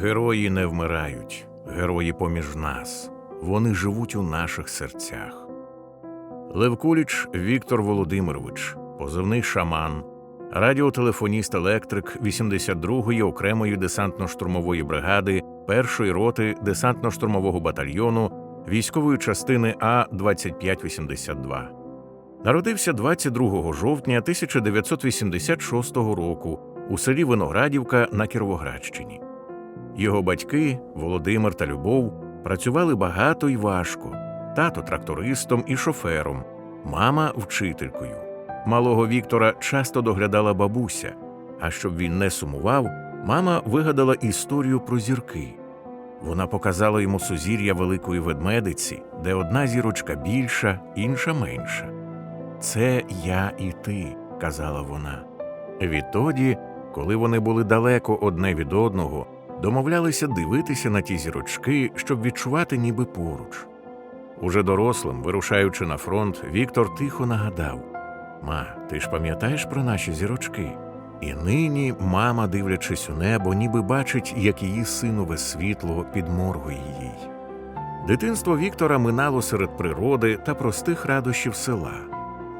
Герої не вмирають, герої поміж нас. Вони живуть у наших серцях. Левкуліч Віктор Володимирович, позивний шаман, радіотелефоніст електрик 82-ї окремої десантно-штурмової бригади першої роти десантно-штурмового батальйону військової частини А 2582. Народився 22 жовтня 1986 року у селі Виноградівка на Кіровоградщині. Його батьки, Володимир та Любов, працювали багато і важко. Тато трактористом і шофером, мама вчителькою. Малого Віктора часто доглядала бабуся. А щоб він не сумував, мама вигадала історію про зірки. Вона показала йому сузір'я великої ведмедиці, де одна зірочка більша, інша менша. Це я і ти, казала вона. Відтоді, коли вони були далеко одне від одного, домовлялися дивитися на ті зірочки, щоб відчувати ніби поруч. Уже дорослим, вирушаючи на фронт, Віктор тихо нагадав Ма, ти ж пам'ятаєш про наші зірочки? І нині мама, дивлячись у небо, ніби бачить, як її синове світло підморгує їй. Дитинство Віктора минало серед природи та простих радощів села.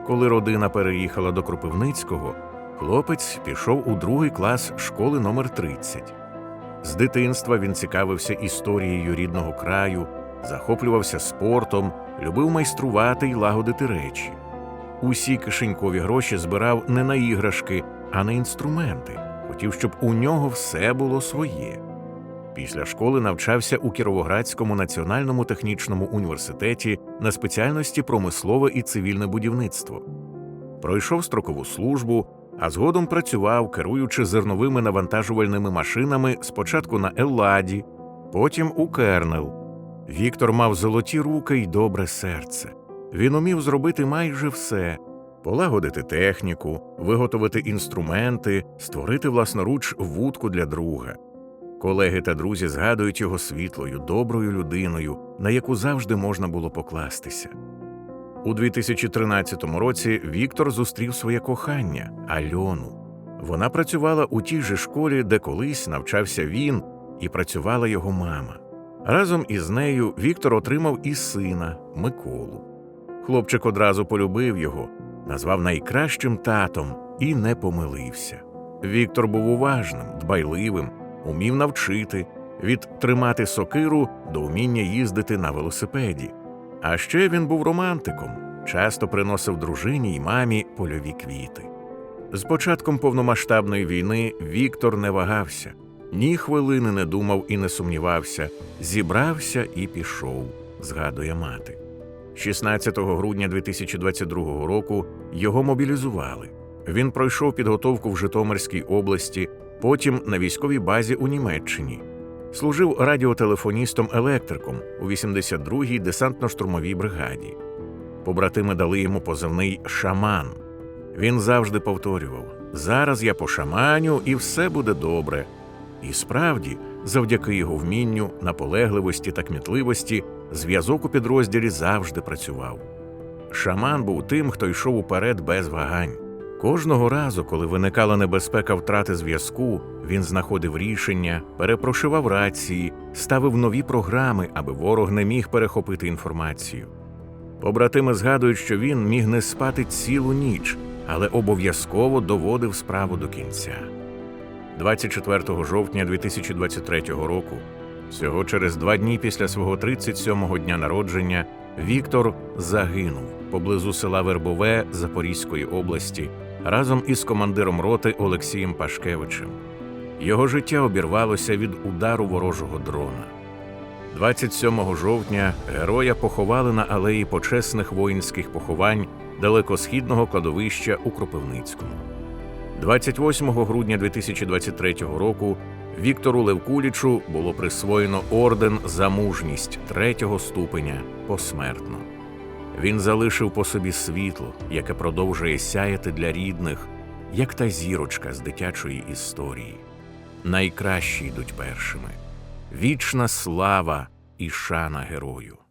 Коли родина переїхала до Кропивницького, хлопець пішов у другий клас школи номер 30. З дитинства він цікавився історією рідного краю, захоплювався спортом, любив майструвати й лагодити речі. Усі кишенькові гроші збирав не на іграшки, а на інструменти. Хотів, щоб у нього все було своє. Після школи навчався у Кіровоградському національному технічному університеті на спеціальності промислове і цивільне будівництво. Пройшов строкову службу, а згодом працював, керуючи зерновими навантажувальними машинами спочатку на Елладі, потім у Кернел. Віктор мав золоті руки й добре серце. Він умів зробити майже все полагодити техніку, виготовити інструменти, створити власноруч вудку для друга. Колеги та друзі згадують його світлою, доброю людиною, на яку завжди можна було покластися. У 2013 році Віктор зустрів своє кохання Альону. Вона працювала у тій же школі, де колись навчався він, і працювала його мама. Разом із нею Віктор отримав і сина Миколу. Хлопчик одразу полюбив його, назвав найкращим татом і не помилився. Віктор був уважним, дбайливим, умів навчити від тримати сокиру до вміння їздити на велосипеді. А ще він був романтиком, часто приносив дружині й мамі польові квіти. З початком повномасштабної війни Віктор не вагався, ні хвилини не думав і не сумнівався, зібрався і пішов, згадує мати. 16 грудня 2022 року його мобілізували. Він пройшов підготовку в Житомирській області, потім на військовій базі у Німеччині. Служив радіотелефоністом-електриком у 82-й десантно-штурмовій бригаді. Побратими дали йому позивний Шаман. Він завжди повторював: зараз я пошаманю, і все буде добре. І справді, завдяки його вмінню, наполегливості та кмітливості, зв'язок у підрозділі завжди працював. Шаман був тим, хто йшов уперед без вагань. Кожного разу, коли виникала небезпека втрати зв'язку, він знаходив рішення, перепрошивав рації, ставив нові програми, аби ворог не міг перехопити інформацію. Побратими згадують, що він міг не спати цілу ніч, але обов'язково доводив справу до кінця. 24 жовтня 2023 року, всього через два дні після свого 37-го дня народження, Віктор загинув поблизу села Вербове Запорізької області разом із командиром роти Олексієм Пашкевичем. Його життя обірвалося від удару ворожого дрона. 27 жовтня героя поховали на алеї почесних воїнських поховань далекосхідного кладовища у Кропивницькому. 28 грудня 2023 року Віктору Левкулічу було присвоєно орден за мужність третього ступеня посмертно. Він залишив по собі світло, яке продовжує сяяти для рідних, як та зірочка з дитячої історії. Найкращі йдуть першими. Вічна слава і шана герою.